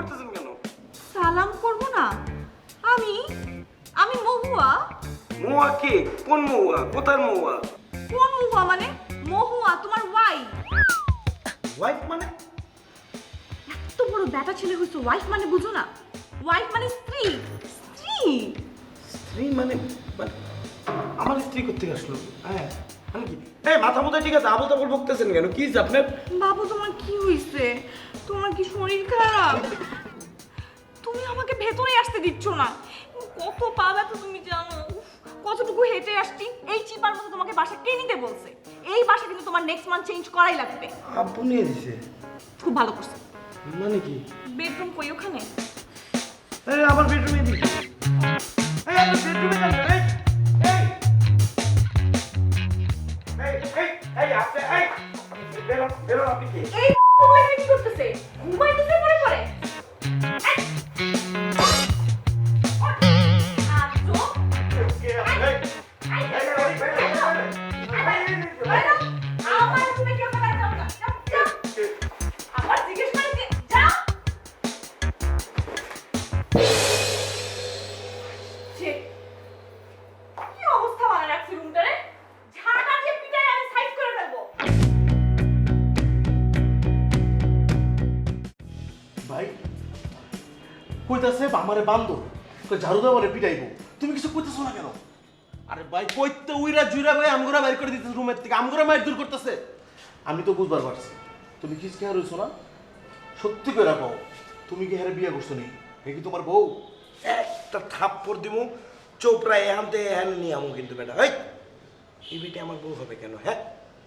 করতেছেন কেন? সালাম করব না। আমি আমি মহুয়া। মহুয়া কে? কোন মহুয়া? কোথার মহুয়া? কোন মহুয়া মানে? মহুয়া তোমার ওয়াইফ ওয়াইফ মানে? এত বড় ব্যাটা ছেলে হয়েছে ওয়াইফ মানে বুঝো না। ওয়াইফ মানে স্ত্রী। স্ত্রী? স্ত্রী মানে মানে আমার স্ত্রী করতে আসলো? হ্যাঁ মানে কি? এই মাথা মতো ঠিক আছে আবল তাবল বকতেছেন কেন? কি হইছে আপনার বাবু তোমার কি হয়েছে তোমার কি শরীর খারাপ? তুমি আমাকে ভেতরে আসতে দিচ্ছ না। কত পা ব্যথা তুমি জানো। কতটুকু হেঁটে আসছি এই চিপার মতো তোমাকে বাসা কে নিতে বলছে। এই বাসা কিন্তু তোমার নেক্সট মান্থ চেঞ্জ করাই লাগবে। আব্বু নিয়ে দিছে। খুব ভালো করছে। মানে কি? বেডরুম কই ওখানে? এই আমার বেডরুমে দিছে এই আমার বেডরুমে যান। এই এই। এই এই আপনি এই। বেরোন বেরোন আপনি কি? এই করতেছে। ঘুমাইতেছে পরে পরে। ভাই। কইতাছে আমারে কই ঝাড়ু দাও বলে পিটাইবো। তুমি কিছু কইতেছো না কেন? আরে ভাই কইতে উইরা জুইরা ভাই আমগোরা বাইর করে দিতেছে রুমের থেকে, আমগোরা মাইর দূর করতেছে। আমি তো বুঝবার পারছি। তুমি কি কে রইছো না? সত্যি করে রাখো তুমি কি হারে বিয়ে করছ নি? এ কি তোমার বউ? একটা থাপ্পড় দিমু, চোপড়ায় এখান থেকে এখানে নিয়ে আমু কিন্তু বেটা। এই বেটে আমার বউ হবে কেন হ্যাঁ?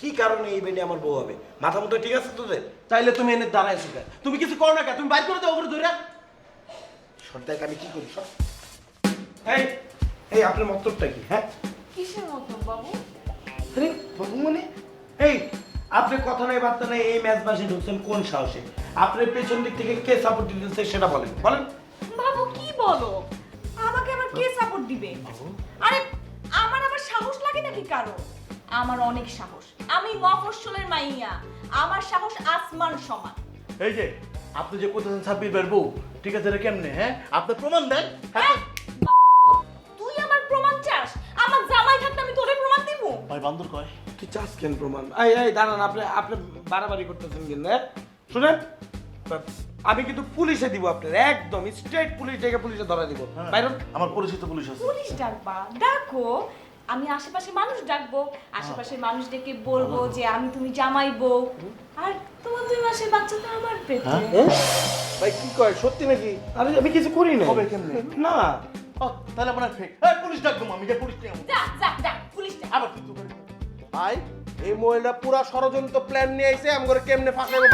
কি কারণে এই বেটে আমার বউ হবে? মাথা মতো ঠিক আছে তোদের? তাইলে তুমি এনে দাঁড়াইছো কেন? তুমি কিছু করো না কেন? তুমি বাইর করে দাও ওগুলো ধরে। সর্দার আমি কি করি সর। এই এই আপনার মতলবটা কি হ্যাঁ? কিসের মতন বাবু? আরে বাবু মানে? এই আপনি কথা নাই বার্তা নাই এই ম্যাচ বাসে ঢুকছেন কোন সাহসে? আপনার পেছন দিক থেকে কে সাপোর্ট দিতেছে সেটা বলেন বলেন। বাবু কি বলো? আমাকে আবার কে সাপোর্ট দিবে? আরে আমার আবার সাহস লাগে নাকি কারও? আমার অনেক সাহস। আমি মফস্বলের মাইয়া। আমার সাহস আসমান সমান। এই যে আপনি যে কোথাও ছাব্বিশ বের বউ ঠিক আছে এটা কেমনে হ্যাঁ? আপনি প্রমাণ দেন। হ্যাঁ তুই আমার প্রমাণ চাস? আমার জামাই থাকতে আমি তোরে প্রমাণ দিব ভাই বান্দর কয়? তুই চাস কেন প্রমাণ? এই এই দাঁড়ান আপনি আপনি বাড়াবাড়ি করতেছেন কিন্তু হ্যাঁ? শুনেন আমি কিন্তু পুলিশে দিব আপনার একদম স্ট্রেট পুলিশ থেকে পুলিশে ধরা দিব। হ্যাঁ। বাইরন। আমার পরিচিত পুলিশ আছে। পুলিশ ডাকবা ডাকো আমি আশেপাশে মানুষ ডাকবো আশেপাশের মানুষ ডেকে বলব যে আমি তুমি জামাই বউ। আর তোমার দুই মাসের বাচ্চা তো আমার পেটে। হ্যাঁ? হ্যাঁ? ভাই কি কয়? সত্যি নাকি? আরে আমি কিছু করি না হবে কেমনে? না। ও, তাহলে আপনার ফেক এই পুলিশ ডাকবো আমি যে পুলিশ নিয়ে যা যা যা পুলিশ ডাক। আবার কিন্তু করে। ভাই এই মহিলা পুরা ষড়যন্ত্র প্ল্যান নিয়ে আইছে আমগরে কেমনে ফাঁসাইবে?